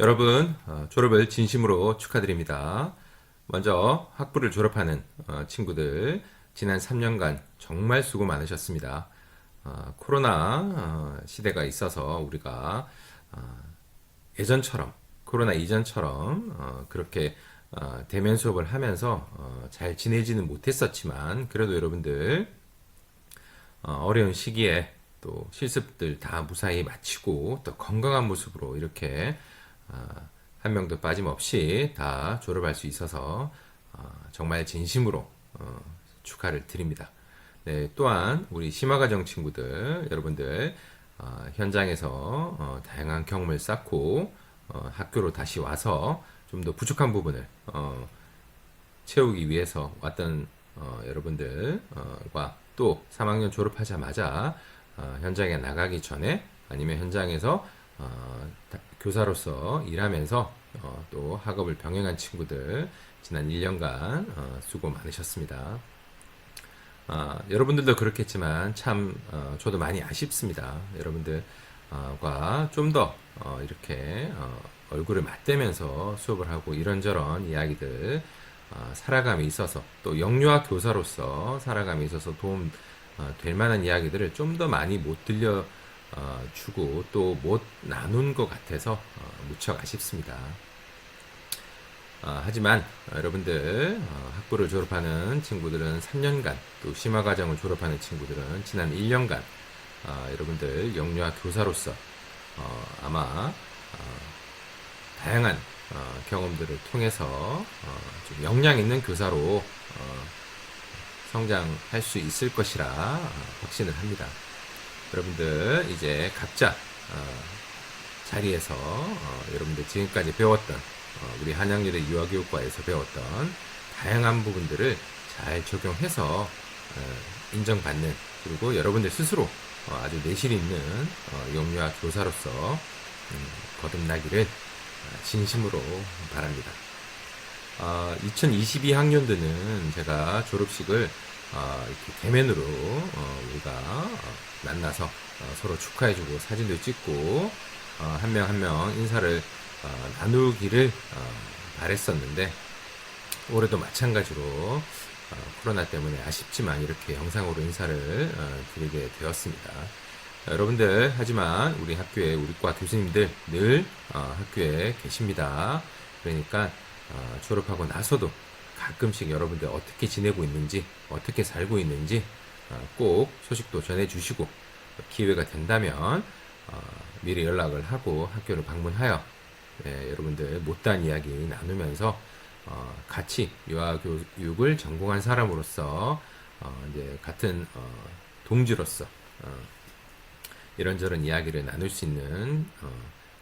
여러분 어, 졸업을 진심으로 축하드립니다. 먼저 학부를 졸업하는 어, 친구들 지난 3년간 정말 수고 많으셨습니다. 어, 코로나 어, 시대가 있어서 우리가 어, 예전처럼 코로나 이전처럼 어, 그렇게 어, 대면 수업을 하면서 어, 잘 지내지는 못했었지만 그래도 여러분들 어, 어려운 시기에 또 실습들 다 무사히 마치고 또 건강한 모습으로 이렇게 어, 한 명도 빠짐없이 다 졸업할 수 있어서 어, 정말 진심으로 어, 축하를 드립니다. 네, 또한 우리 심화과정 친구들 여러분들 어, 현장에서 어, 다양한 경험을 쌓고 어, 학교로 다시 와서 좀 더 부족한 부분을 어, 채우기 위해서 왔던 어, 여러분들과 또 3학년 졸업하자마자 어, 현장에 나가기 전에 아니면 현장에서 어, 다- 교사로서 일하면서 어, 또 학업을 병행한 친구들 지난 1년간 어, 수고 많으셨습니다. 아, 여러분들도 그렇겠지만 참 어, 저도 많이 아쉽습니다. 여러분들과 좀더 이렇게 어, 얼굴을 맞대면서 수업을 하고 이런저런 이야기들 어, 살아감에 있어서 또 영유아 교사로서 살아감에 있어서 도움 어, 될 만한 이야기들을 좀 더 많이 못 들려 어, 주고 또 못 나눈 것 같아서 어, 무척 아쉽습니다. 어, 하지만 어, 여러분들 어, 학부를 졸업하는 친구들은 3년간 또 심화 과정을 졸업하는 친구들은 지난 1년간 어, 여러분들 영유아 교사로서 어, 아마 어, 다양한 어, 경험들을 통해서 어, 좀 역량 있는 교사로 어, 성장할 수 있을 것이라 어, 확신을 합니다. 여러분들 이제 각자 어, 자리에서 어, 여러분들 지금까지 배웠던 어, 우리 한양여대 유아교육과에서 배웠던 다양한 부분들을 잘 적용해서 어, 인정받는 그리고 여러분들 스스로 어, 아주 내실 있는 어, 영유아 교사로서 음, 거듭나기를 어, 진심으로 바랍니다. 어, 2022학년도는 제가 졸업식을 어, 이렇게 대면으로 어, 우리가 어, 만나서 어, 서로 축하해주고 사진도 찍고 한 명 한 명 인사를 어, 나누기를 어, 바랬었는데 올해도 마찬가지로 어, 코로나 때문에 아쉽지만 이렇게 영상으로 인사를 어, 드리게 되었습니다. 자, 여러분들 하지만 우리 학교에 우리 과 교수님들 늘 어, 학교에 계십니다. 그러니까 어, 졸업하고 나서도 가끔씩 여러분들 어떻게 지내고 있는지 어떻게 살고 있는지 어, 꼭 소식도 전해주시고 기회가 된다면 어, 미리 연락을 하고 학교를 방문하여 예, 여러분들 못다한 이야기 나누면서 어, 같이 유아교육을 전공한 사람으로서 어, 이제 같은 어, 동지로서 어, 이런저런 이야기를 나눌 수 있는 어,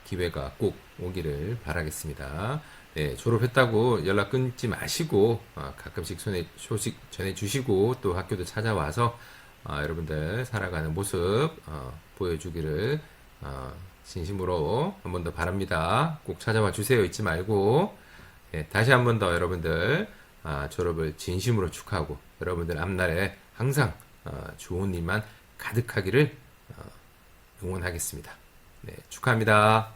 기회가 꼭 오기를 바라겠습니다. 네, 졸업했다고 연락 끊지 마시고 어, 가끔씩 손에 소식 전해주시고 또 학교도 찾아와서 어, 여러분들 살아가는 모습 어, 보여주기를 어, 진심으로 한 번 더 바랍니다. 꼭 찾아와 주세요. 잊지 말고 예, 다시 한 번 더 여러분들 아, 졸업을 진심으로 축하하고 여러분들 앞날에 항상 어, 좋은 일만 가득하기를 어, 응원하겠습니다. 네, 축하합니다.